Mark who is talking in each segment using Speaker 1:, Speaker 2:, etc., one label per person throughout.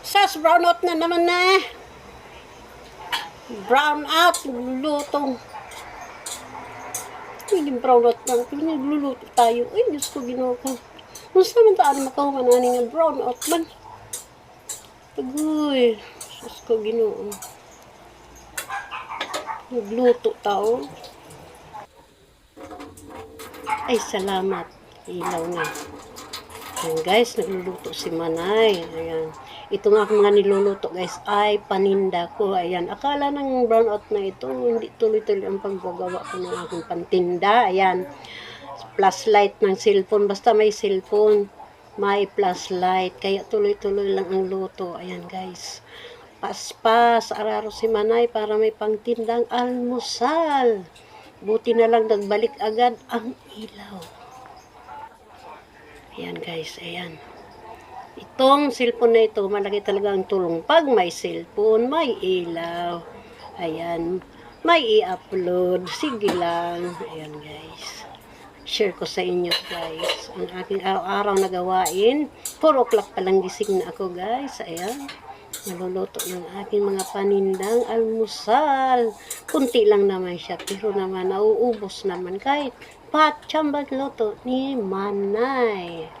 Speaker 1: Sas, brown out na naman na. Brown out, lutong. Hindi brown out na. Kung nagluluto tayo, ay, Diyos ko, ginawa ko. Kung saan man taan makahuman ani nga brown out man. Agoy, Diyos ko, ginawa. Nagluto tao. Ay, salamat. Ilaw na. Ayan guys, nagluluto si Manay. Ayan. Ito nga mga niluluto guys ay paninda ko. Ayan. Akala ng brownout na ito, hindi tuloy-tuloy ang paggagawa ko ng aking pantinda. Ayan. Flashlight ng cellphone. Basta may cellphone, may flashlight. Kaya tuloy-tuloy lang ang luto. Ayan guys. Paspas, araro si Manay para may pangtindang almusal. Buti na lang nagbalik agad ang ilaw. Ayan guys, ayan. Itong cellphone na ito, malaki talaga ang tulong. Pag may cellphone, may ilaw. Ayan, may i-upload. Sige lang. Ayan guys. Share ko sa inyo guys. Ang aking araw-araw na gawain. 4 o'clock pa lang gising na ako guys. Ayan. Naluluto ng aking mga panindang almusal. Kunti lang naman siya, pero naman nauubos naman kahit patsambag luto ni Manay.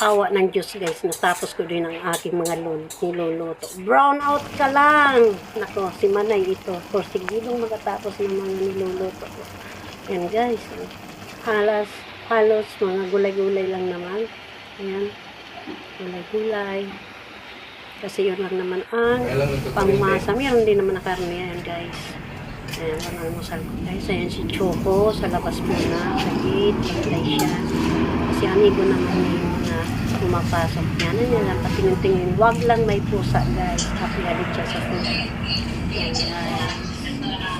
Speaker 1: Awa ng Diyos guys, natapos ko din ang aking mga lul niluluto. Brown out ka lang! Nako, si Manay ito. Porsigidong makatapos ng mga niluluto ko. Yan guys. Halos, halos mga gulay-gulay lang naman. Ayan. Gulay-gulay. Kasi yun lang naman ang pangmasa. Meron din naman na karne yan guys. Ayan, ang almusal ko guys. Ayan si Choco sa labas muna. Sa gate. Hintay siya. Kasi amigo naman yung mga pumapasok niya. Ano niya lang, patingin-tingin. Wag lang may pusa guys. Kapilalit siya sa pusa. Ayan guys.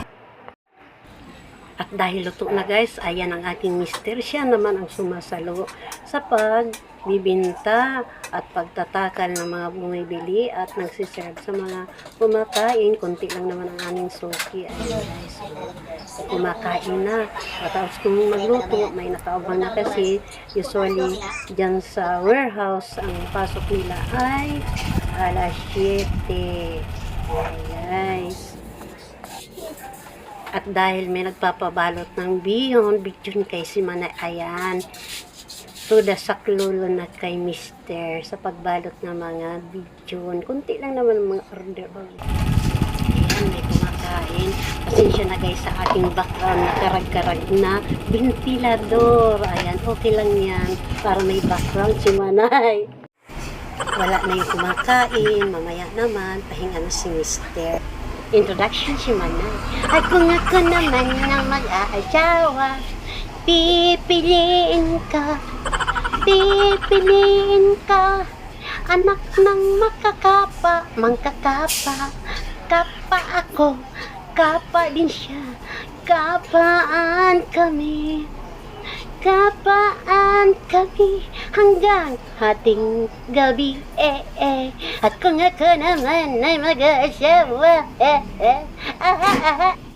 Speaker 1: At dahil luto na guys, ayan ang aking mister. Siya naman ang sumasalo sa pagbibinta at pagtatakal ng mga bumibili at nagsiserve sa mga kumakain. Kunti lang naman ang aming suki. Ayan guys. So, kumakain na. Tapos kung magluto, may nakaabang na kasi usually dyan sa warehouse, ang pasok nila ay alas 7. Ayan guys. At dahil may nagpapabalot ng bihon, bigyan kay si Manay, ayan, tuda sa klulo na kay Mister sa pagbalot ng mga bigyon. Kunti lang naman ang mga order. Ayan, may kumakain. Pasensya na guys sa aking background na karag-karag na ventilador. Ayan, okay lang yan. Para may background si Manay. Wala na yung kumakain. Mamaya naman, pahinga na si Mister. Introduction si Manay. At kung ako naman ang mag-aasawa, pipiliin ka, pipiliin ka, anak ng makakapa, mangkakapa, kapa ako, kapa din siya, kapaan kami. Kapaan kami hanggang hating gabi eh eh At kung ako naman ay mag-asawa eh eh ah, ah, ah, ah.